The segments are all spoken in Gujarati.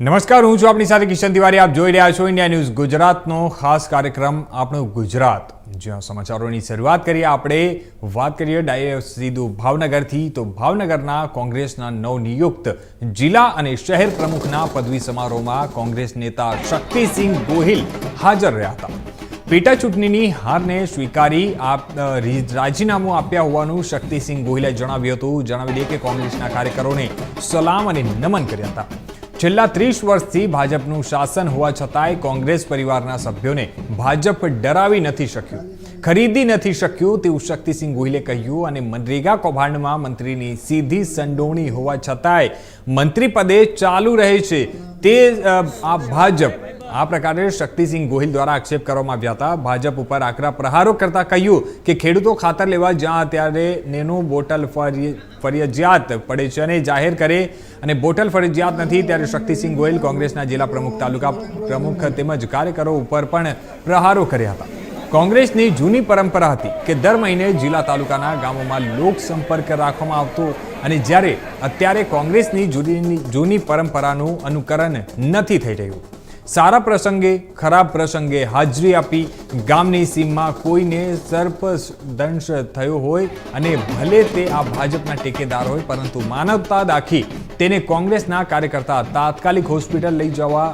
નમસ્કાર, હું છું આપની સાથે કિશન તિવારી. આપ જોઈ રહ્યા છો ઇન્ડિયા ન્યૂઝ ગુજરાતનો ખાસ કાર્યક્રમ, આપણું ગુજરાત. જ્યાં સમાચારોની શરૂઆત કરીએ આપણે. વાત કરીએ ડાયરેક્ટ સીધું ભાવનગરથી. તો ભાવનગરના કોંગ્રેસના નવનિયુક્ત જિલ્લા અને શહેર પ્રમુખના પદવી સમારોહમાં કોંગ્રેસ નેતા શક્તિસિંહ ગોહિલ હાજર રહ્યા હતા. પેટા ચૂંટણીની હારને સ્વીકારી આપ રાજીનામું આપ્યા હોવાનું શક્તિસિંહ ગોહિલે જણાવ્યું હતું. જણાવી દઈએ કે કોંગ્રેસના કાર્યકરોને સલામ અને નમન કર્યા હતા. છેલ્લા ત્રીસ વર્ષથી ભાજપનું શાસન હોવા છતાંય કોંગ્રેસ પરિવારના સભ્યોને ભાજપ ડરાવી નથી શક્યું. ખરીદી નથી શક્યું તેવું શક્તિસિંહ ગોહિલે કહ્યું અને મનરેગા કૌભાંડમાં મંત્રીની સીધી સંડોવણી હોવા છતાંય મંત્રી પદે ચાલુ રહે છે. તે આ ભાજપ આ પ્રકારે શક્તિસિંહ ગોહિલ દ્વારા આક્ષેપ કરવામાં આવ્યા હતા. ભાજપ ઉપર આકરા પ્રહારો કરતા કહ્યું કે ખેડૂતો ખાતર લેવા જ્યાં ત્યારે નેનું બોટલ ફરી- ફરજિયાત પડે છે અને જાહેર કરે અને બોટલ ફરજિયાત નથી ત્યારે શક્તિસિંહ ગોહિલ કોંગ્રેસના જિલ્લા પ્રમુખ, તાલુકા પ્રમુખ તેમજ કાર્યકરો ઉપર પણ પ્રહારો કર્યા હતા. કોંગ્રેસની જૂની પરંપરા હતી કે દર મહિને જિલ્લા તાલુકાના ગામોમાં લોક સંપર્ક રાખવામાં આવતો અને જ્યારે અત્યારે કોંગ્રેસની જૂની જૂની પરંપરાનું અનુકરણ નથી થઈ રહ્યું. સારા પ્રસંગે, ખરાબ પ્રસંગે હાજરી આપી ગામની સીમમાં કોઈને સર્પદંશ થયો હોય અને ભલે તે આ ભાજપના ટેકેદાર હોય, પરંતુ માનવતા દાખી તેને કોંગ્રેસના કાર્યકર્તા તાત્કાલિક હોસ્પિટલ લઈ જવા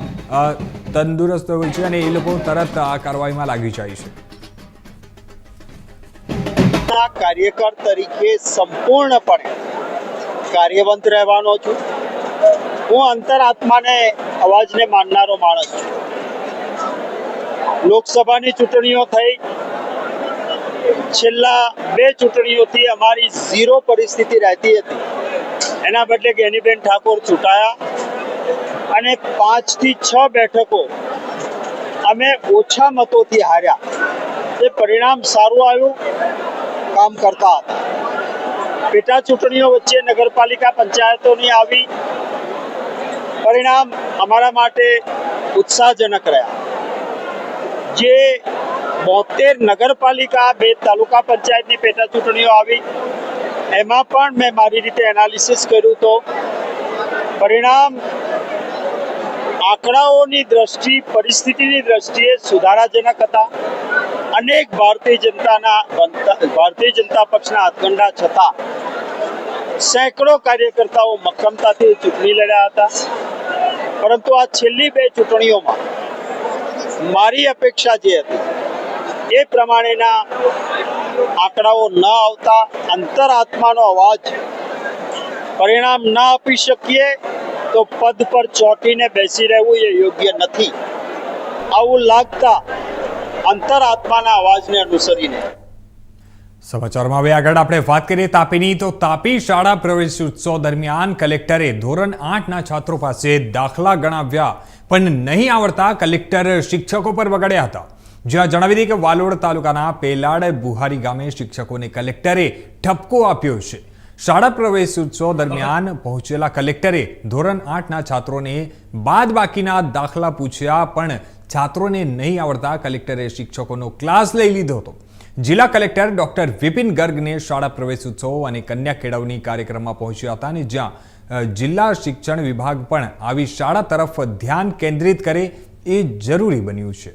તંદુરસ્ત હોય છે અને એ લોકો તરત આ કાર્યવાહીમાં લાગી જાય છે. કાર્યકર તરીકે સંપૂર્ણપણે કાર્યવંત રહેવાનો છું. હું અંતરાત્માને અવાજને માનનારો માણસ છું. લોકસભાની ચૂંટણીઓ થઈ. છેલ્લા બે ચૂંટણીઓથી અમારી ઝીરો પરિસ્થિતિ રહેતી હતી. એના બદલે ગેનીબેન ઠાકોર ચૂંટાયા. અને પાંચથી છ બેઠકો અમે ઓછા મતોથી હાર્યા. એ પરિણામ સારું આવ્યું. કામ કરતા હતા. પેટા ચૂંટણીઓ વચ્ચે નગરપાલિકા પંચાયતોની આવી. પરિણામ અમારા માટે ઉત્સાહજનક રહ્યા. જે બોતેર નગરપાલિકા, બે તાલુકા પંચાયતની પેટા ચૂંટણીઓ આવી, એમાં પણ મેં મારી રીતે એનાલિસિસ કર્યું તો પરિણામ આંકડાઓની દ્રષ્ટિ, પરિસ્થિતિની દ્રષ્ટિએ સુધારાજનક હતા. અનેક ભારતીય જનતાના ભારતીય જનતા પક્ષના હાથગંડા છતાં સેંકડો કાર્યકર્તાઓ મક્કમતાથી ચૂંટણી લડ્યા હતા. પરંતુ આ છેલ્લી બે ચૂંટણીઓમાં મારી અપેક્ષા જે હતી, એ પ્રમાણેના આંકડાઓ ન આવતા, અંતરાત્માનો અવાજ પરિણામ ન આપી શકીએ, તો પદ પર ચોંટીને બેસી રહેવું એ યોગ્ય નથી. આવું લાગતા અંતરાત્માના અવાજને અનુસરીને સમાચારમાં હવે આગળ આપણે વાત કરીએ તાપીની. તો તાપી શાળા પ્રવેશ ઉત્સવ દરમિયાન કલેક્ટરે ધોરણ આઠના છાત્રો પાસે દાખલા ગણાવ્યા, પણ નહીં આવડતા કલેક્ટર શિક્ષકો પર વગાડ્યા હતા. જ્યાં જણાવી દઈએ કે વાલોડ તાલુકાના પેલાડ બુહારી ગામે શિક્ષકોને કલેક્ટરે ઠપકો આપ્યો છે. શાળા પ્રવેશ ઉત્સવ દરમિયાન પહોંચેલા કલેક્ટરે ધોરણ આઠના છાત્રોને બાદ બાકીના દાખલા પૂછ્યા, પણ છાત્રોને નહીં આવડતા કલેક્ટરે શિક્ષકોનો ક્લાસ લઈ લીધો હતો. જિલ્લા કલેક્ટર ડોક્ટર વિપિન ગર્ગને શાળા પ્રવેશ ઉત્સવ અને કન્યા કેળવણી કાર્યક્રમમાં પહોંચ્યા હતા અને જ્યાં જિલ્લા શિક્ષણ વિભાગ પણ આવી શાળા તરફ ધ્યાન કેન્દ્રિત કરે એ જરૂરી બન્યું છે.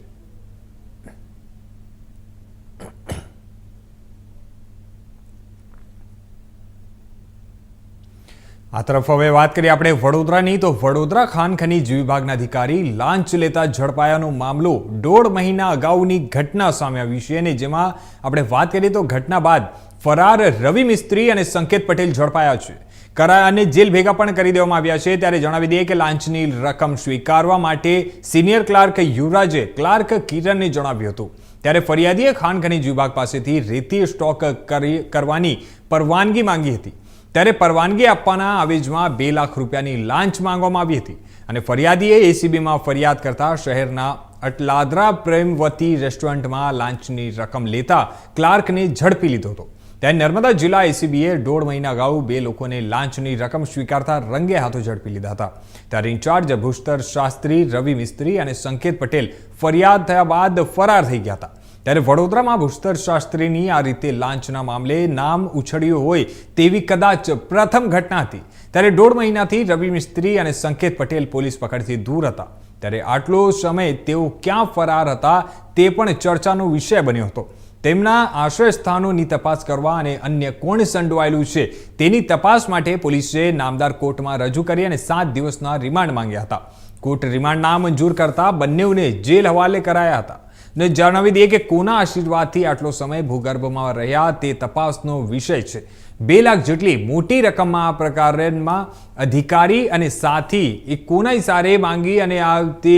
આ તરફ હવે વાત કરીએ આપણે વડોદરાની, તો વડોદરા ખાન ખનીજ વિભાગના અધિકારી લાંચ લેતા ઝડપાયાનો મામલો દોઢ મહિના અગાઉની ઘટના સામે આવી છે અને જેમાં આપણે વાત કરીએ તો ઘટના બાદ ફરાર રવિ મિસ્ત્રી અને સંકેત પટેલ ઝડપાયા છે. કરા અને જેલ ભેગા પણ કરી દેવામાં આવ્યા છે. ત્યારે જણાવી દઈએ કે લાંચની રકમ સ્વીકારવા માટે સિનિયર ક્લાર્ક યુવરાજે ક્લાર્ક કિરણને જણાવ્યું હતું. ત્યારે ફરિયાદીએ ખાન ખનીજ વિભાગ પાસેથી રેતી સ્ટોક કરી, કરવાની પરવાનગી માંગી હતી. ત્યારે પરવાનગી આપવાના આવેજમાં બે લાખ રૂપિયાની લાંચ માંગવામાં આવી હતી અને ફરિયાદીએ એસીબીમાં ફરિયાદ કરતા શહેરના અટલાદરા પ્રેમવતી રેસ્ટોરન્ટમાં લાંચની રકમ લેતા ક્લાર્કને ઝડપી લીધો હતો. ત્યારે નર્મદા જિલ્લા એસીબીએ દોઢ મહિના અગાઉ બે લોકોને લાંચની રકમ સ્વીકારતા રંગે હાથો ઝડપી લીધા હતા. ત્યારે ઇન્ચાર્જ ભૂસ્તર શાસ્ત્રી, રવિ મિસ્ત્રી અને સંકેત પટેલ ફરિયાદ થયા બાદ ફરાર થઈ ગયા હતા. ત્યારે વડોદરામાં ભૂસ્તર શાસ્ત્રીની આ રીતે લાંચના મામલે નામ ઉછળ્યું હોય તેવી કદાચ પ્રથમ ઘટના હતી. ત્યારે દોઢ મહિનાથી રવિ મિસ્ત્રી અને સંકેત પટેલ પોલીસ પકડથી દૂર હતા. ત્યારે આટલો સમય તેઓ ક્યાં ફરાર હતા તે પણ ચર્ચાનો વિષય બન્યો હતો. તેમના આશ્રય સ્થાનોની તપાસ કરવા અને અન્ય કોણ સંડોવાયેલું છે તેની તપાસ માટે પોલીસે નામદાર કોર્ટમાં રજૂ કરી અને સાત દિવસના રિમાન્ડ માંગ્યા હતા. કોર્ટ રિમાન્ડ ના મંજૂર કરતા બંનેઓને જેલ હવાલે કરાયા હતા. ને જણાવી દઈએ કે કોના આશીર્વાદથી આટલો સમય ભૂગર્ભમાં રહ્યા તે તપાસનો વિષય છે. બે લાખ જેટલી મોટી રકમમાં આ પ્રકારમાં અધિકારી અને સાથી એ કોના ઇશારે માંગી અને આ તે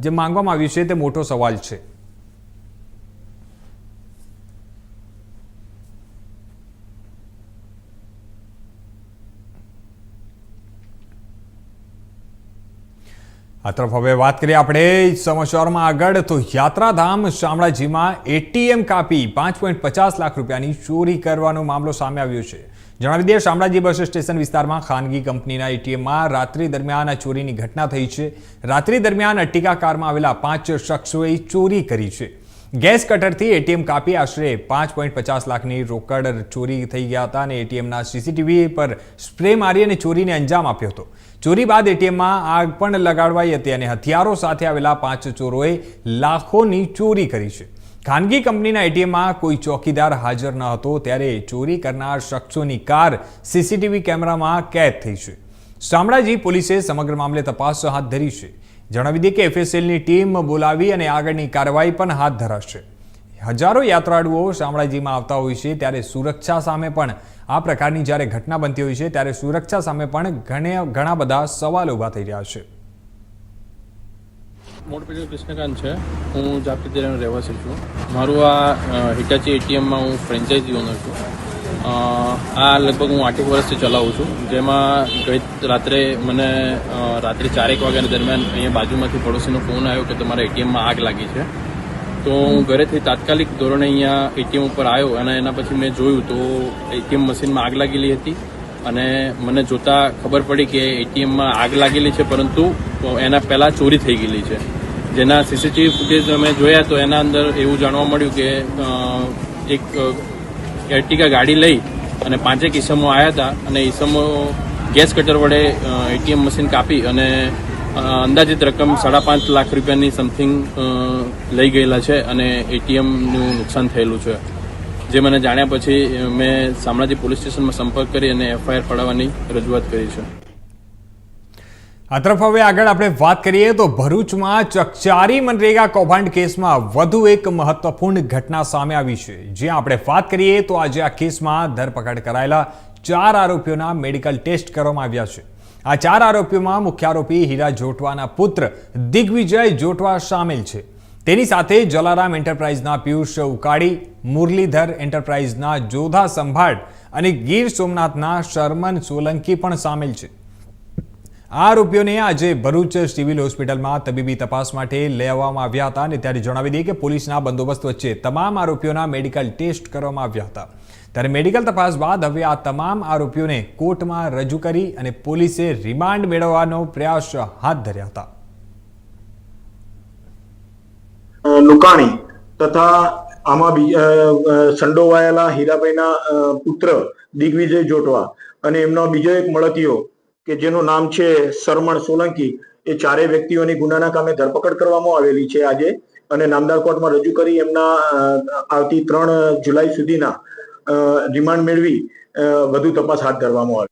જે માંગવામાં આવ્યું છે તે મોટો સવાલ છે. આ તરફ હવે વાત કરીએ આપણે સમાચારમાં આગળ. તો યાત્રાધામ શામળાજીમાં એટીએમ કાપી પાંચ પોઈન્ટ પચાસ લાખ રૂપિયાની ચોરી કરવાનો મામલો સામે આવ્યો છે. જણાવી દઈએ, શામળાજી બસ સ્ટેશન વિસ્તારમાં ખાનગી કંપનીના એટીએમમાં રાત્રિ દરમિયાન આ ચોરીની ઘટના થઈ છે. રાત્રિ દરમિયાન અટ્ટિકા કારમાં આવેલા પાંચ શખ્સોએ ચોરી કરી છે. ગેસ કટરથી એટીએમ કાપી આશરે પાંચ પોઈન્ટ પચાસ લાખની રોકડ ચોરી થઈ ગયા હતા અને એટીએમના સીસીટીવી પર સ્પ્રે મારી અને ચોરીને અંજામ આપ્યો હતો. ચોરી બાદ એટીએમમાં આગ પણ લગાડવાઈ હતી અને હથિયારો સાથે આવેલા પાંચ ચોરોએ લાખોની ચોરી કરી છે. ખાનગી કંપનીના એટીએમમાં કોઈ ચોકીદાર હાજર ન હતો ત્યારે ચોરી કરનાર શખ્સોની કાર સીસીટીવી કેમેરામાં કેદ થઈ છે. શામળાજી પોલીસે સમગ્ર મામલે તપાસ હાથ ધરી છે. જણાવી દઈએ કે એફએસએલની ટીમ બોલાવી અને આગળની કાર્યવાહી પણ હાથ ધરાશે. હજારો યાત્રાળુઓ શામળાજીમાં આવતા હોય છે, ત્યારે સુરક્ષા સામે પણ આ પ્રકારની જ્યારે ઘટના બનતી હોય છે, ત્યારે સુરક્ષા સામે પણ ઘણે ઘણા બધા સવાલ ઊભા થઈ રહ્યા છે. મોટો કૃષ્ણકાંત છે. હું જાપતી તેરાનો રહેવાસી છું. મારું આ હિટાચી એટીએમમાં હું ફ્રેન્ચાઇઝી ઓનર છું. આ લગભગ હું આઠેક વર્ષથી ચલાવું છું. જેમાં ગઈ રાત્રે મને રાત્રે ચારેક વાગ્યાના દરમિયાન અહીંયા બાજુમાંથી પડોશીનો ફોન આવ્યો કે તમારા એટીએમમાં આગ લાગી છે. તો હું ઘરેથી તાત્કાલિક ધોરણે અહીંયા એટીએમ ઉપર આવ્યો અને એના પછી મેં જોયું તો એટીએમ મશીનમાં આગ લાગેલી હતી અને મને જોતા ખબર પડી કે એટીએમમાં આગ લાગેલી છે, પરંતુ એના પહેલાં ચોરી થઈ ગયેલી છે. જેના સીસીટીવી ફૂટેજ અમે જોયા તો એના અંદર એવું જાણવા મળ્યું કે એક અ, એર્ટિકા ગાડી લઈ અને પાંચેક ઈસમો આવ્યા હતા અને ઈસમો ગેસ કટર વડે એટીએમ મશીન કાપી અને અંદાજિત રકમ સાડા પાંચ લાખ રૂપિયાની સમથિંગ લઈ ગયેલા છે અને એટીએમનું નુકસાન થયેલું છે. જે મને જાણ્યા પછી મેં શામળાજી પોલીસ સ્ટેશનમાં સંપર્ક કરી અને એફઆઈઆર પડાવવાની રજૂઆત કરી છે. આ તરફ હવે આગળ આપણે વાત કરીએ તો ભરૂચમાં ચકચારી મનરેગા કૌભાંડ કેસમાં વધુ એક મહત્વપૂર્ણ ઘટના સામે આવી છે. જ્યાં આપણે વાત કરીએ તો આજે આ કેસમાં ધરપકડ કરાયેલા ચાર આરોપીઓના મેડિકલ ટેસ્ટ કરવામાં આવ્યા છે. આ ચાર આરોપીઓમાં મુખ્ય આરોપી હીરા જોટવાના પુત્ર દિગ્વિજય જોટવા સામેલ છે. તેની સાથે જલારામ એન્ટરપ્રાઇઝના પિયુષ ઉકાડી મુરલીધર એન્ટરપ્રાઇઝના જોધા સંભાળ અને ગીર સોમનાથના શર્મન સોલંકી પણ સામેલ છે. આરોપીઓને આજે ભરૂચ સિવિલ હોસ્પિટલમાં તબીબી તપાસ માટે લઈ આવવામાં આવ્યા હતા અને ત્યારે જણાવી દઈએ કે પોલીસના બંદોબસ્ત વચ્ચે તમામ આરોપીઓના મેડિકલ ટેસ્ટ કરવામાં આવ્યા હતા. ત્યારે મેડિકલ તપાસ બાદ હવે આ તમામ આરોપીઓને કોર્ટમાં રજૂ કરી અને પોલીસે રિમાન્ડ મેળવવાનો પ્રયાસ હાથ ધર્યા હતા. લુકાણી તથા આમાં સંડોવાયેલા હીરાભાઈના પુત્ર દિગ્વિજય જોટવા અને એમનો બીજો એક મળતિયો કે જેનું નામ છે સરમણ સોલંકી, એ ચારેય વ્યક્તિઓની ગુનાના કામે ધરપકડ કરવામાં આવેલી છે આજે. અને નામદાર કોર્ટમાં રજૂ કરી એમના આવતી ત્રણ જુલાઈ સુધીના રિમાન્ડ મેળવી વધુ તપાસ હાથ ધરવામાં આવે.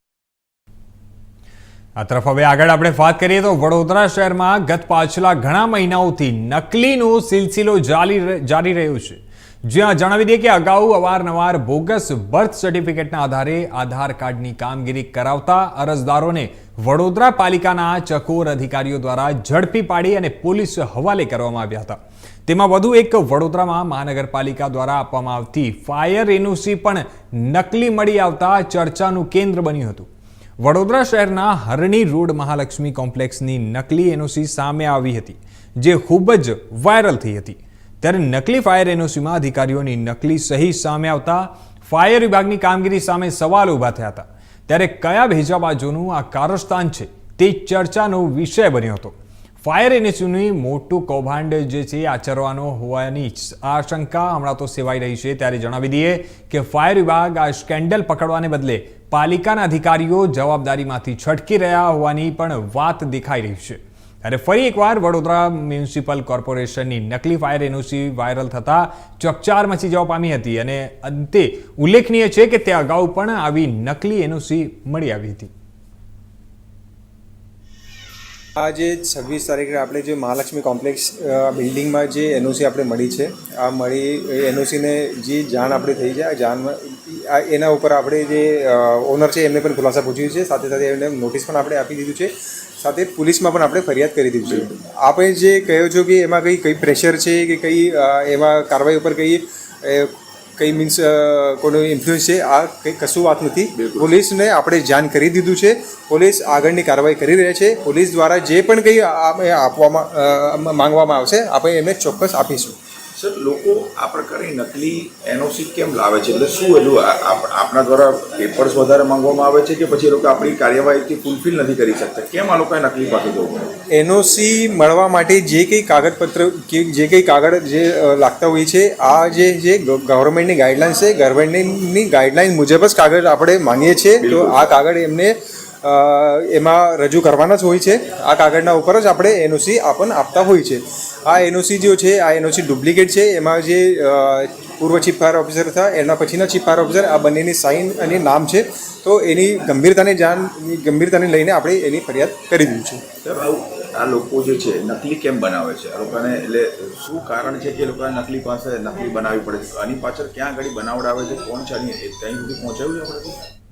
આ તરફ હવે આગળ આપણે વાત કરીએ તો વડોદરા શહેરમાં ગત પાછલા ઘણા મહિનાઓથી નકલીનો સિલસિલો જારી રહ્યો છે. જ્યાં જણાવી દઈએ કે અગાઉ અવારનવાર બોગસ બર્થ સર્ટિફિકેટના આધારે આધાર કાર્ડની કામગીરી કરાવતા અરજદારોને વડોદરા પાલિકાના ચકોર અધિકારીઓ દ્વારા ઝડપી પાડી અને પોલીસ હવાલે કરવામાં આવ્યા હતા. તેમાં વધુ એક વડોદરામાં મહાનગરપાલિકા દ્વારા આપવામાં આવતી ફાયર એનઓસી પણ નકલી મળી આવતા ચર્ચાનું કેન્દ્ર બન્યું હતું. વડોદરા શહેરના હરણી રોડ મહાલક્ષ્મી કોમ્પ્લેક્સની નકલી એનઓસી સામે આવી હતી, જે ખૂબ જ વાયરલ થઈ હતી. ત્યારે નકલી ફાયર એનઓસીમાં અધિકારીઓની નકલી સહી સામે આવતા ફાયર વિભાગની કામગીરી સામે સવાલ ઊભા થયા હતા. ત્યારે કયા ભેજાબાજોનું આ કારસ્તાન છે તે ચર્ચાનો વિષય બન્યો હતો. ફાયર એનએસયુની મોટું કૌભાંડ જે છે આચરવાનો હોવાની આશંકા હમણાં તો સેવાઈ રહી છે. ત્યારે જણાવી દઈએ કે ફાયર વિભાગ આ સ્કેન્ડલ પકડવાને બદલે પાલિકાના અધિકારીઓ જવાબદારીમાંથી છટકી રહ્યા હોવાની પણ વાત દેખાઈ રહી છે. ત્યારે ફરી એકવાર વડોદરા મ્યુનિસિપલ કોર્પોરેશનની નકલી ફાયર એનઓસી વાયરલ થતા ચકચાર મચી જવા પામી હતી અને અંતે ઉલ્લેખનીય છે કે તે અગાઉ પણ આવી નકલી એનઓસી મળી આવી હતી. આજે છવ્વીસ તારીખે આપણે જે મહાલક્ષ્મી કોમ્પ્લેક્સ બિલ્ડિંગમાં જે એનઓસી આપણે મળી છે, આ મળી એનઓસીને જે જાણ આપણે થઈ છે, આ જાણમાં એના ઉપર આપણે જે ઓનર છે એમને પણ ખુલાસા પૂછ્યું છે, સાથે સાથે એમને નોટિસ પણ આપણે આપી દીધું છે. સાથે પોલીસમાં પણ આપણે ફરિયાદ કરી દીધી છે. આપણે જે કહ્યો છો કે એમાં કંઈ કંઈ પ્રેશર છે કે કંઈ એમાં કાર્યવાહી ઉપર કંઈ કઈ કંઈ મીન્સ કોનો ઇન્ફ્લુઅન્સ છે આ કંઈ કશું વાત નથી. પોલીસને આપણે જાણ કરી દીધું છે. પોલીસ આગળની કાર્યવાહી કરી રહ્યા છે. પોલીસ દ્વારા જે પણ કંઈ આપવામાં માંગવામાં આવશે આપણે એમને ચોક્કસ આપીશું. સર લોકો આ પ્રકારની નકલી એનઓસી કેમ લાવે છે? એટલે શું હજુ આપણા દ્વારા પેપર્સ વધારે માંગવામાં આવે છે કે પછી લોકો આપણી કાર્યવાહીથી ફૂલફિલ નથી કરી શકતા? કેમ આ લોકોએ નકલી પાકી જવું પડે એનઓસી મળવા માટે જે કંઈ કાગળપત્ર કે જે કંઈ કાગળ જે લાગતા હોય છે આ જે જે ગવર્મેન્ટની ગાઈડલાઇન છે ગવર્મેન્ટની ગાઈડલાઇન મુજબ જ કાગળ આપણે માંગીએ છીએ. તો આ કાગળ એમને એમાં રજૂ કરવાના જ હોય છે. આ કાગળના ઉપર જ આપણે એનઓસી આપણને આપતા હોય છે. આ એનઓસી જે છે, આ એનઓસી ડુપ્લિકેટ છે. એમાં જે પૂર્વ ચીફ ફાયર ઓફિસર હતા, એના પછીના ચીફ ફાયર ઓફિસર, આ બંનેની સાઇન અને નામ છે. તો એની ગંભીરતાને જાણ, ગંભીરતાને લઈને આપણે એની ફરિયાદ કરી દીધું છે. આ લોકો જે છે, નકલી કેમ બનાવે છે? આ લોકોને એટલે શું કારણ છે કે લોકોને નકલી પાસે નકલી બનાવવી પડે છે? આની પાછળ ક્યાં આગળ બનાવડાવે છે? કોણ છે ત્યાં સુધી પહોંચાડ્યું આપણે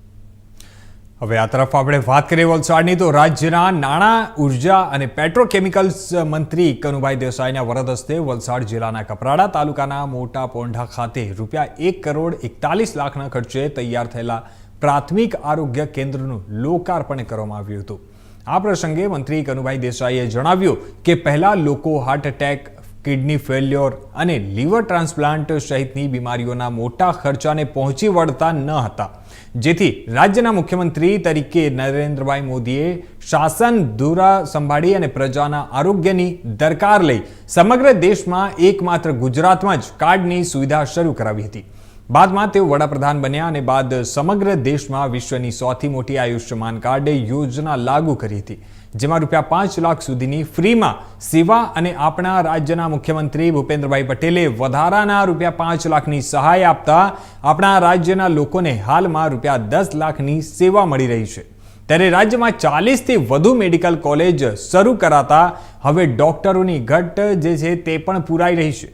હવે આ તરફ આપણે વાત કરીએ વલસાડની, તો રાજ્યના નાણાં, ઊર્જા અને પેટ્રોકેમિકલ્સ મંત્રી કનુભાઈ દેસાઈના વરદ હસ્તે વલસાડ જિલ્લાના કપરાડા તાલુકાના મોટા પોંઢા ખાતે રૂપિયા એક કરોડ એકતાલીસ લાખના ખર્ચે તૈયાર થયેલા પ્રાથમિક આરોગ્ય કેન્દ્રનું લોકાર્પણ કરવામાં આવ્યું હતું. આ પ્રસંગે મંત્રી કનુભાઈ દેસાઈએ જણાવ્યું કે પહેલાં લોકો હાર્ટ એટેક, કિડની ફેલ્યોર અને લીવર ટ્રાન્સપ્લાન્ટ સહિતની બીમારીઓના મોટા ખર્ચાને પહોંચી વળતા ન હતા. જેથી રાજ્યના મુખ્યમંત્રી તરીકે નરેન્દ્રભાઈ મોદીએ શાસન ધુરા સંભાળી અને પ્રજાના આરોગ્યની દરકાર લઈ સમગ્ર દેશમાં એકમાત્ર ગુજરાતમાં જ કાર્ડની સુવિધા શરૂ કરાવી હતી. બાદમાં તેઓ વડાપ્રધાન બન્યા અને બાદ સમગ્ર દેશમાં વિશ્વની સૌથી મોટી આયુષ્યમાન કાર્ડ યોજના લાગુ કરી હતી, જેમાં રૂપિયા પાંચ લાખ સુધીની ફ્રીમાં સેવા અને આપણા રાજ્યના મુખ્યમંત્રી ભૂપેન્દ્રભાઈ પટેલે વધારાના રૂપિયા પાંચ લાખની સહાય આપતા આપણા રાજ્યના લોકોને હાલમાં રૂપિયા દસ લાખની સેવા મળી રહી છે. ત્યારે રાજ્યમાં ચાલીસથી વધુ મેડિકલ કોલેજ શરૂ કરાતા હવે ડોક્ટરોની ઘટ જે છે તે પણ પૂરાઈ રહી છે.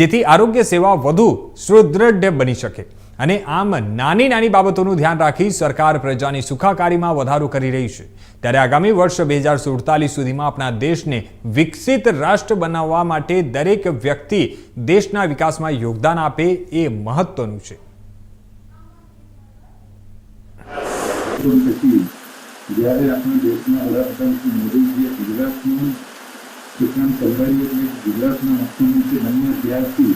જેથી આરોગ્ય સેવા વધુ સુદૃઢ બની શકે. અને આમ નાની નાની બાબતોનું ધ્યાન રાખી સરકાર પ્રજાની સુખાકારીમાં વધારો કરી રહી છે. ત્યારે આગામી વર્ષ બે હજાર સુડતાલીસ સુધીમાં આપણા દેશને વિકસિત રાષ્ટ્ર બનાવવા માટે દરેક વ્યક્તિ દેશના વિકાસમાં યોગદાન આપે એ મહત્વનું છે. જ્યારે આપણા દેશના વડાપ્રધાન શ્રી મોદીજીએ ગુજરાતનું શિક્ષણ સંભાળ્યું એટલે ગુજરાતના મુખ્યમંત્રી બન્યા ત્યારથી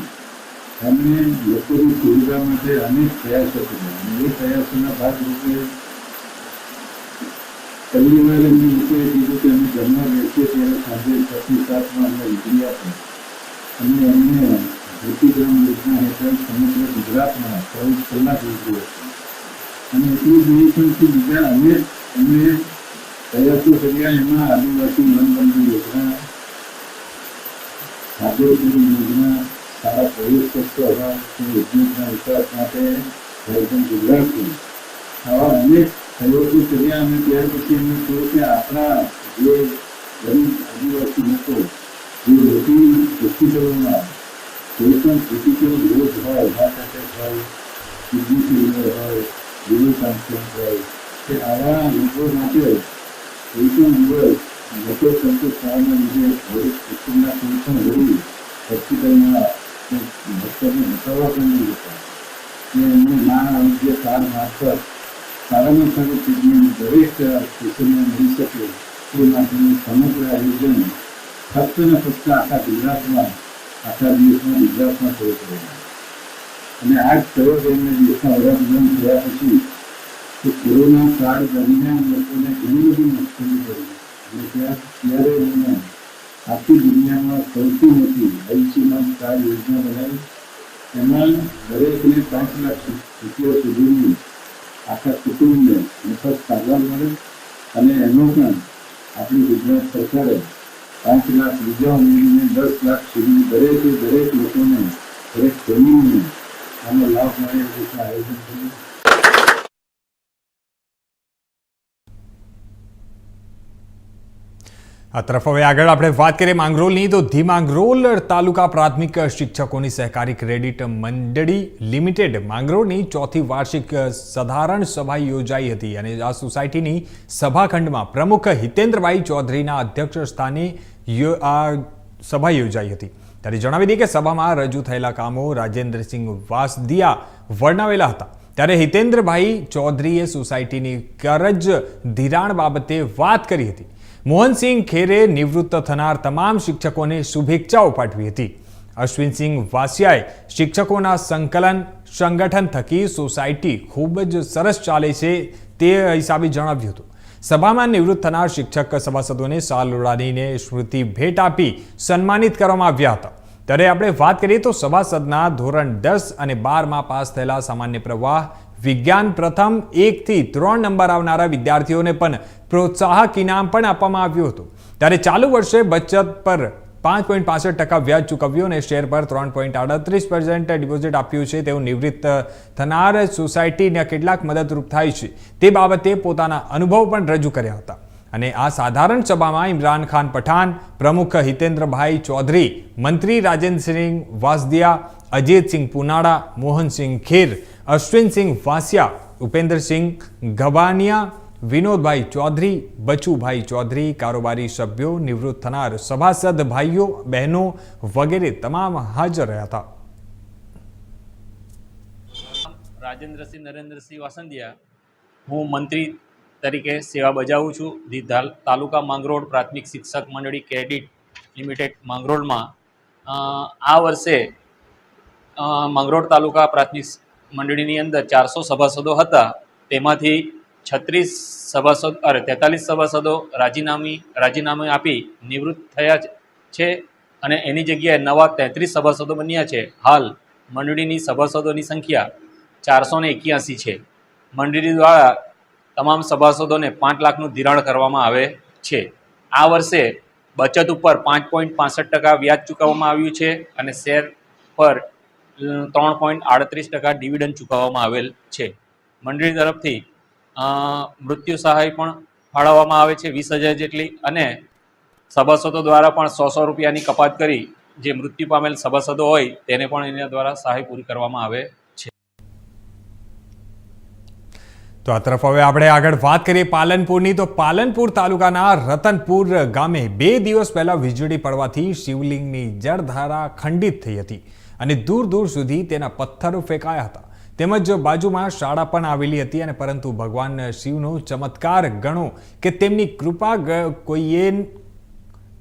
એમને લોકોની સુવિધા માટે અનેક પ્રયાસો કર્યા. અને એ પ્રયાસોના ભાગરૂપે પહેલી વાર એમને કીધું કે અમે ઘરમાં બેસીએ ત્યારે સાંજે છથી સાતમાં અમને વીજળી આપો. અને એમને જ્યોતિગ્રામ યોજના હેઠળ સમગ્ર ગુજરાતમાં ચોવીસ કલાક વીજળી આપી. અને એટલું જ નહીં બીજા અનેક અમે પ્રયાસો કર્યા. એમાં આદિવાસી વનબંધુ યોજના ખાદ્યપુરી યોજના સારા હતા ઉદ્યોગના વિકાસ માટે આવા અનેક કર્યા અને ત્યાર પછી એમને કહ્યું કે આપણા જે ગરીબ આદિવાસી લોકો કોઈ પણ ક્રિટિકલ રોગ હોય હાર્ટ હોય કિડની હોય લીવર આવા લોકો માટે કોઈ પણ લોકો સંતોષ થવાના લીધે થોડીક કુટુંબના પણ ગરીબ હોસ્પિટલમાં ડૉક્ટરને બતાવવા પણ નહીં જતા. કે એમને નાના આરોગ્ય કાર્ડ મારફત સારામાં સારી ટ્રીટમેન્ટ દરેક પેશન્ટને મળી શકે એ માટેનું સમગ્ર આયોજન ફક્ત ને ફક્ત આખા ગુજરાતમાં, આખા દેશમાં ગુજરાતમાં થયું કરેલું અને આ જ પ્રયોગ દેશના વડાપ્રધાન થયા પછી કે કોરોના કાળ દરમિયાન લોકોને ઘણી બધી મુશ્કેલી પડી. આખી દુનિયામાં સૌથી મોટી આયુષ્યમાન કાર્ડ યોજના બનાવી એમાં દરેકને પાંચ લાખ રૂપિયા સુધીની આખા કુટુંબને મફત સારવાર મળે અને એનો પણ આપણી ગુજરાત સરકારે પાંચ લાખ બીજા ઉમેરીને દસ લાખ સુધી દરેકે દરેક લોકોને દરેક ફેમિલીને આનો લાભ મળે એવું આયોજન કર્યું. આ તરફ હવે આગળ આપણે વાત કરીએ માંગરોળની તો ધી માંગરોળ તાલુકા પ્રાથમિક શિક્ષકોની સહકારી ક્રેડિટ મંડળી લિમિટેડ માંગરોળની ચોથી વાર્ષિક સાધારણ સભા યોજાઈ હતી અને આ સોસાયટીની સભાખંડમાં પ્રમુખ હિતેન્દ્રભાઈ ચૌધરીના અધ્યક્ષ સ્થાને આ સભા યોજાઈ હતી. ત્યારે જણાવી દઈએ કે સભામાં રજૂ થયેલા કામો રાજેન્દ્રસિંહ વાસદિયા વર્ણવેલા હતા. ત્યારે હિતેન્દ્રભાઈ ચૌધરીએ સોસાયટીની કરજ ધિરાણ બાબતે વાત કરી હતી. મોહનસિંહ ખેરે નિવૃત્ત થનાર તમામ શિક્ષકોને શુભેચ્છાઓ પાઠવી હતી. અશ્વિનસિંહ વાસિયાએ શિક્ષકોના સંકલન, સંગઠન થકી સોસાયટી ખૂબ જ સરસ ચાલે છે તે હિસાબે જણાવ્યું હતું. સભામાં નિવૃત્ત થનાર શિક્ષક સભાસદોને સાલ ઉડાડીને સ્મૃતિ ભેટ આપી સન્માનિત કરવામાં આવ્યા હતા. ત્યારે આપણે વાત કરીએ તો સભાસદના ધોરણ દસ અને બારમાં પાસ થયેલા સામાન્ય પ્રવાહ, વિજ્ઞાન પ્રથમ એકથી ત્રણ નંબર આવનારા વિદ્યાર્થીઓને પણ પ્રોત્સાહક ઇનામ પણ આપવામાં આવ્યું હતું. ત્યારે ચાલુ વર્ષે બચત પર પાંચ પોઈન્ટ પાસઠ ટકા વ્યાજ ચૂકવ્યું અને શેર પર ત્રણ પોઈન્ટ આડત્રીસ પર્સન્ટ ડિપોઝિટ આપ્યું છે. તેવું નિવૃત્ત થનાર સોસાયટીને કેટલાક મદદરૂપ થાય છે. તે બાબતે પોતાના અનુભવ પણ રજૂ કર્યા હતા. અને આ સાધારણ સભામાં ઇમરાન ખાન પઠાણ, પ્રમુખ હિતેન્દ્રભાઈ ચૌધરી, મંત્રી રાજેન્દ્રસિંહ વાસદિયા, અજીતસિંહ પુનાડા મોહનસિંહ ખેર, અશ્વિનસિંહ વાસિયા, ઉપેન્દ્રસિંહ ગબાનિયા વિનોદભાઈ ચૌધરી, બચુભાઈ ચૌધરી, કારોબારી સભ્યો, નિવૃત્ત થનાર સભાસદ ભાઈઓ, બહેનો વગેરે તમામ હાજર રહ્યા હતા. રાજેન્દ્રસિંહ નરેન્દ્રસિંહ વાસંદિયા હું મંત્રી તરીકે સેવા બજાવું છું. ધી તાલુકા માંગરોળ પ્રાથમિક શિક્ષક મંડળી ક્રેડિટ લિમિટેડ માંગરોળમાં આ વર્ષે માંગરોળ તાલુકા પ્રાથમિક મંડળીની અંદર ચારસો સભાસદો હતા. તેમાંથી છત્રીસ સભાસદ, અરે તેતાલીસ સભાસદો રાજીનામી, રાજીનામું આપી નિવૃત્ત થયા છે અને એની જગ્યાએ નવા તેત્રીસ સભાસદો બન્યા છે. હાલ મંડળીની સભાસદોની સંખ્યા ચારસો ને એક્યાસી છે. મંડળી દ્વારા તમામ સભાસદોને પાંચ લાખનું ધિરાણ કરવામાં આવે છે. આ વર્ષે બચત ઉપર પાંચ પોઈન્ટ પાસઠ ટકા વ્યાજ ચૂકવવામાં આવ્યું છે અને શેર પર ત્રણ પોઈન્ટ આડત્રીસ ટકા ડિવિડન્ડ ચૂકવવામાં આવેલ છે. મંડળી તરફથી મૃત્યુ સહાય પણ ફાળવવામાં આવે છે વીસ હજાર જેટલી અને સભાસદો દ્વારા પણ સો સો રૂપિયાની કપાત કરી જે મૃત્યુ પામેલ સભાસદો હોય તેને પણ એના દ્વારા સહાય પૂરી કરવામાં આવે છે. તો આ તરફ હવે આપણે આગળ વાત કરીએ પાલનપુરની. તો પાલનપુર તાલુકાના રતનપુર ગામે બે દિવસ પહેલા વીજળી પડવાથી શિવલિંગની જળધારા ખંડિત થઈ હતી અને દૂર દૂર સુધી તેના પથ્થરો ફેંકાયા હતા. તેમજ બાજુમાં શાળા પણ આવેલી હતી અને પરંતુ ભગવાન શિવનો ચમત્કાર ગણો કે તેમની કૃપા કોઈએ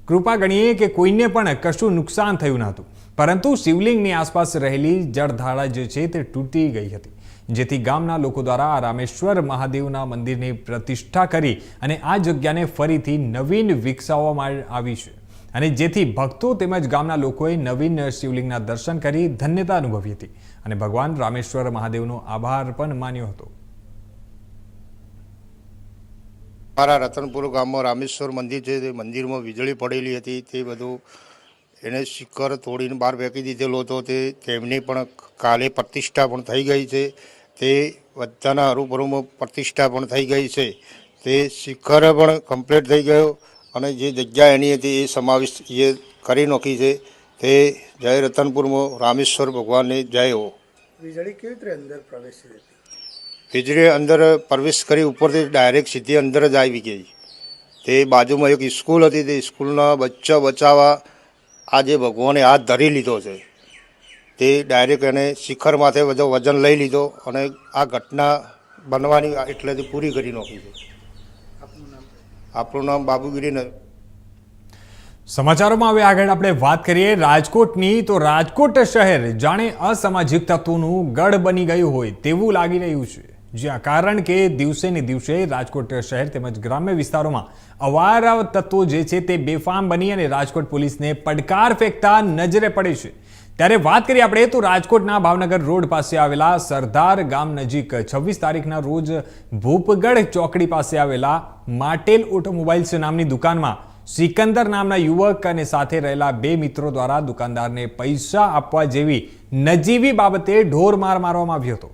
કૃપા ગણીએ કે કોઈને પણ કશું નુકસાન થયું નહોતું પરંતુ શિવલિંગની આસપાસ રહેલી જળધારા જે છે તે તૂટી ગઈ હતી. જેથી ગામના લોકો દ્વારા રામેશ્વર મહાદેવના મંદિરની પ્રતિષ્ઠા કરી અને આ જગ્યાને ફરીથી નવીન વિકસાવવામાં આવી છે. અને જેથી ભક્તો તેમજ ગામના લોકોએ નવીન શિવલિંગના દર્શન કરી ધન્યતા અનુભવી હતી. અને ભગવાન રામેશ્વર મહાદેવનો આભાર પણ માન્યો હતો. મારા રતનપુર ગામમાં રામેશ્વર મંદિર છે, તે મંદિરમાં વીજળી પડેલી હતી, તે બધું એને શિખર તોડીને બહાર ફેંકી દીધેલો હતો, તે તેમની પણ કાલે પ્રતિષ્ઠા પણ થઈ ગઈ છે, તે બધાના હરુભરુમાં પ્રતિષ્ઠા પણ થઈ ગઈ છે, તે શિખર પણ કમ્પ્લીટ થઈ ગયો અને જે જગ્યા એની હતી એ સમાવિષ્ટ એ કરી નાખી છે. તે જય રતનપુરમાં રામેશ્વર ભગવાનને જય હો. વીજળી કેવી રીતે અંદર પ્રવેશી હતી વીજળી અંદર પ્રવેશ કરી ઉપરથી ડાયરેક્ટ સીધી અંદર જ આવી ગઈ. તે બાજુમાં એક સ્કૂલ હતી તે સ્કૂલના બચ્ચા બચાવવા આજે ભગવાને હાથ ધરી લીધો છે. તે ડાયરેક્ટ એને શિખર માથે બધો વજન લઈ લીધો અને આ ઘટના બનવાની એટલે પૂરી કરી નાખી છે. આપણું નામ બાબુગીરી સમાચારોમાં હવે આગળ આપણે વાત કરીએ રાજકોટની, તો રાજકોટ શહેર જાણે અસામાજિક તત્વોનું ગઢ બની ગયું હોય તેવું લાગી રહ્યું છે. જ્યાં કારણ કે દિવસે ને દિવસે રાજકોટ શહેર તેમજ ગ્રામ્ય વિસ્તારોમાં અવાર તત્વો જે છે તે બેફામ બની અને રાજકોટ પોલીસને પડકાર ફેંકતા નજરે પડે છે. ત્યારે વાત કરીએ આપણે, તો રાજકોટના ભાવનગર રોડ પાસે આવેલા સરદાર ગામ નજીક છવ્વીસ તારીખના રોજ ભૂપગઢ ચોકડી પાસે આવેલા માટેલ ઓટોમોબાઈલ્સ નામની દુકાનમાં સિકંદર નામના યુવક અને સાથે રહેલા બે મિત્રો દ્વારા દુકાનદારને પૈસા આપવા જેવી નજીવી બાબતે ઢોર માર મારવામાં આવ્યો હતો.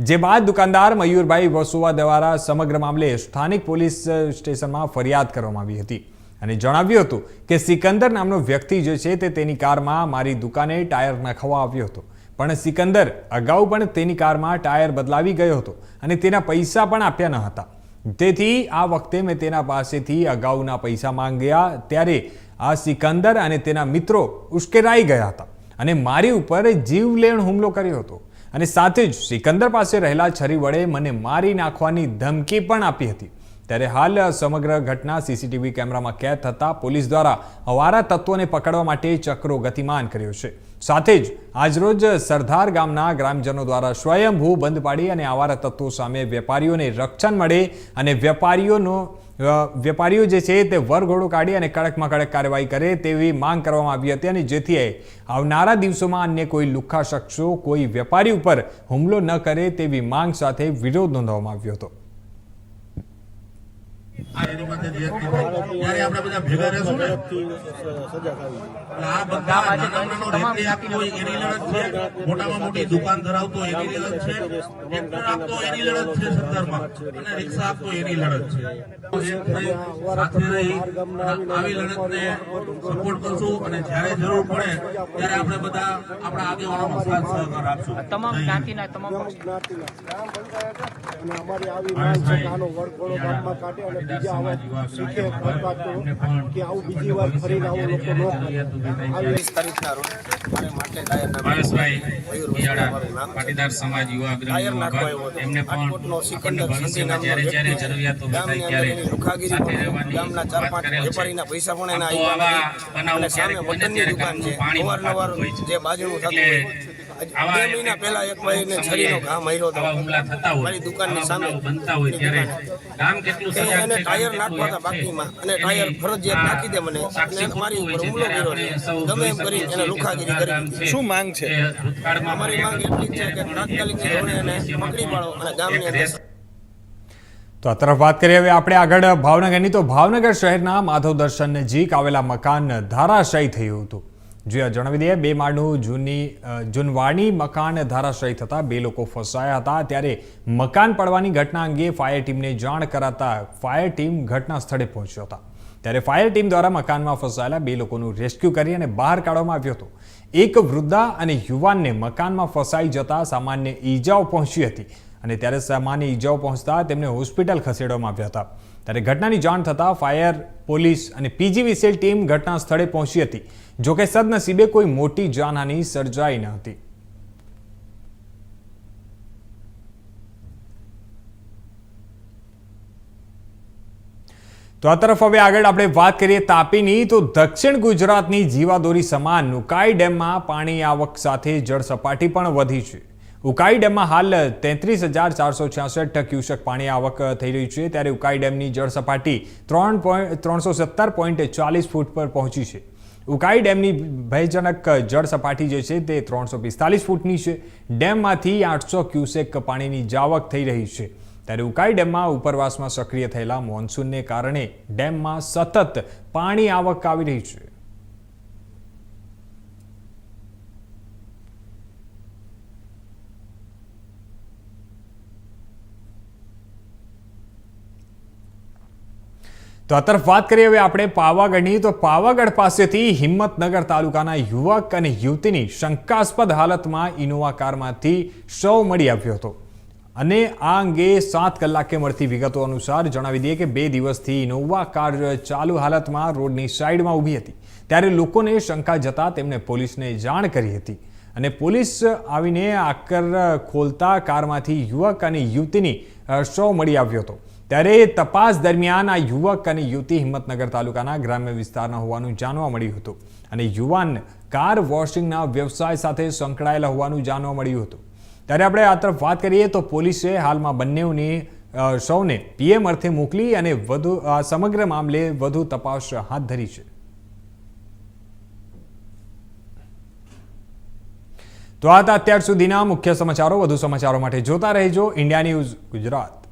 જે બાદ દુકાનદાર મયુરભાઈ વસુવા દ્વારા સમગ્ર મામલે સ્થાનિક પોલીસ સ્ટેશનમાં ફરિયાદ કરવામાં આવી હતી અને જણાવ્યું હતું કે સિકંદર નામનો વ્યક્તિ જે છે તે તેની કારમાં મારી દુકાને ટાયર નાખવા આવ્યો હતો. પણ સિકંદર અગાઉ પણ તેની કારમાં ટાયર બદલાવી ગયો હતો અને તેના પૈસા પણ આપ્યા ન હતા. તેથી આ વખતે મેં તેના પાસેથી અગાઉના પૈસા માંગ્યા, ત્યારે આ સિકંદર અને તેના મિત્રો ઉશ્કેરાઈ ગયા હતા અને મારી ઉપર જીવલેણ હુમલો કર્યો હતો. અને સાથે જ સિકંદર પાસે રહેલા છરી વડે મને મારી નાખવાની ધમકી પણ આપી હતી. ત્યારે હાલ સમગ્ર ઘટના સીસીટીવી કેમેરામાં કેદ થતાં પોલીસ દ્વારા અવારા તત્વોને પકડવા માટે ચક્રો ગતિમાન કર્યો છે. સાથે જ આજરોજ સરદાર ગામના ગ્રામજનો દ્વારા સ્વયંભૂ બંધ પાડી અને આવારા તત્વો સામે વેપારીઓને રક્ષણ મળે અને વેપારીઓનો વેપારીઓ જે છે તે વરઘોડો કાઢી અને કડકમાં કડક કાર્યવાહી કરે તેવી માંગ કરવામાં આવી હતી અને જેથી આવનારા દિવસોમાં અન્ય કોઈ લુખ્ખા શખ્સો, કોઈ વેપારી ઉપર હુમલો ન કરે તેવી માંગ સાથે વિરોધ નોંધવામાં આવ્યો હતો. ત્યારે આપણે બધા ભેગા રહેશું ને? આ બધા નાનો રેતી આપતો હોય એની લડત છે. મોટામાં મોટી દુકાન ધરાવતો એની લડત છે. ટ્રેક્ટર આપતો એની લડત છે સરદારમાં અને રિક્ષા આપતો એની લડત છે. સાથે રહી આવી લડતને સપોર્ટ કરશું અને જ્યારે જરૂર પડે ત્યારે આપણે બધા આપણા આગેવાનોનો સાથ સહકાર આપશું. તમામ જ્ઞાતિના તમામ જ્ઞાતિના. ગ્રામ પંચાયત અને અમારી આવી કાઢે અને શીખે કે આવું બીજી વાર ફરીને આવું લોકો ન છે. પાટીદાર સમાજ યુવા અગ્રણી ટાયર નાખવા યુવા આવ્યો હતો. એમને પણ આપણને ભવિષ્યમાં જ્યારે જ્યારે જરૂરિયાતો એની લુખાગીરી સાથે રહેવાની વાત કરેલ છે. પૈસા પણ એના આમ તો આવા બનાવો ક્યારેક બને ત્યારે પાણી હોય છે. એટલે હોય બે મહિના પહેલા એક ભાઈને છરીનો ઘા માર્યો હતો. આવા હુમલા થતા હોય. મારી દુકાનની સામે. બનતા હોય ત્યારે. કેટલું ટાયર નાખવા હતા બાકીમાં. અને ટાયર ફરજિયાત નાખી દે મને. અને મારી ઉપર હુમલો કર્યો ગમે એમ કરી એને લુખાગીરી કરી શું માંગ છે? અમારી માંગ એટલી છે કે તાત્કાલિક ધોરણે એને પકડી પાડો અને ગામની અંદર તો આ તરફ વાત કરીએ હવે આપણે આગળ ભાવનગરની. તો ભાવનગર શહેરના માધવ દર્શન નજીક આવેલા મકાન ધારાશાયી થયું હતું. જે જણાવી દઈએ, બે માળનું જૂની જૂનવાણી મકાન ધારાશાયી થતા બે લોકો ફસાયા હતા. ત્યારે મકાન પડવાની ઘટના અંગે ફાયર ટીમને જાણ કરાતા ફાયર ટીમ ઘટના સ્થળે પહોંચ્યો હતા. ત્યારે ફાયર ટીમ દ્વારા મકાનમાં ફસાયેલા બે લોકોનું રેસ્ક્યુ કરી અને બહાર કાઢવામાં આવ્યો હતો. એક વૃદ્ધા અને યુવાનને મકાનમાં ફસાઈ જતા સામાન્ય ઈજાઓ પહોંચી હતી અને ત્યારે સામાન્ય ઈજાઓ પહોંચતા તેમને હોસ્પિટલ ખસેડવામાં આવ્યા હતા. ત્યારે ઘટનાની જાણ થતાં ફાયર પોલીસ અને પીજીવીસીએલ ટીમ ઘટના સ્થળે પહોંચી હતી. જોકે સદનસીબે કોઈ મોટી જાનહાની સર્જાઈ ન હતી. તો આ તરફ હવે આગળ આપણે વાત કરીએ તાપીની. તો દક્ષિણ ગુજરાતની જીવાદોરી સમાન ઉકાઈ ડેમમાં પાણી આવક સાથે જળ સપાટી પણ વધી છે. ઉકાઈ ડેમમાં હાલ તેત્રીસ હજાર ચારસો છ્યાસઠ ક્યુસેક પાણી આવક થઈ રહી છે, ત્યારે ઉકાઈ ડેમની જળ સપાટી ત્રણ પોઈન્ટ ત્રણસો સત્તર પોઈન્ટ ચાલીસ ફૂટ પર પહોંચી છે. ઉકાઈ ડેમની ભયજનક જળ સપાટી જે છે તે ત્રણસો પિસ્તાલીસ ફૂટની છે. ડેમમાંથી આઠસો ક્યુસેક પાણીની જાવક થઈ રહી છે. ત્યારે ઉકાઈ ડેમમાં ઉપરવાસમાં સક્રિય થયેલા મોન્સૂનને કારણે ડેમમાં સતત પાણી આવક આવી રહી છે. તો આ તરફ વાત કરીએ હવે આપણે પાવાગઢની. તો પાવાગઢ પાસેથી હિંમતનગર તાલુકાના યુવક અને યુવતીની શંકાસ્પદ હાલતમાં ઇનોવા કારમાંથી શવ મળી આવ્યો હતો. અને આ અંગે સાત કલાકે મળતી વિગતો અનુસાર જણાવી દઈએ કે બે દિવસથી ઇનોવા કાર ચાલુ હાલતમાં રોડની સાઈડમાં ઊભી હતી. ત્યારે લોકોને શંકા જતા તેમણે પોલીસને જાણ કરી હતી. અને પોલીસ આવીને આકર ખોલતા કારમાંથી યુવક અને યુવતીની શવ મળી આવ્યો હતો. ત્યારે તપાસ દરમિયાન આ યુવક અને યુવતી હિંમતનગર તાલુકાના ગ્રામ્ય વિસ્તારના હોવાનું જાણવા મળ્યું હતું અને યુવાન કાર વોશિંગના વ્યવસાય સાથે સંકળાયેલા હોવાનું જાણવા મળ્યું હતું. ત્યારે આપણે આ તરફ વાત કરીએ તો પોલીસે હાલમાં બંનેઓની સૌને પીએમ અર્થે મોકલી અને વધુ સમગ્ર મામલે વધુ તપાસ હાથ ધરી છે. તો આ હતા અત્યાર સુધીના મુખ્ય સમાચારો. વધુ સમાચારો માટે જોતા રહેજો. India news Gujarat.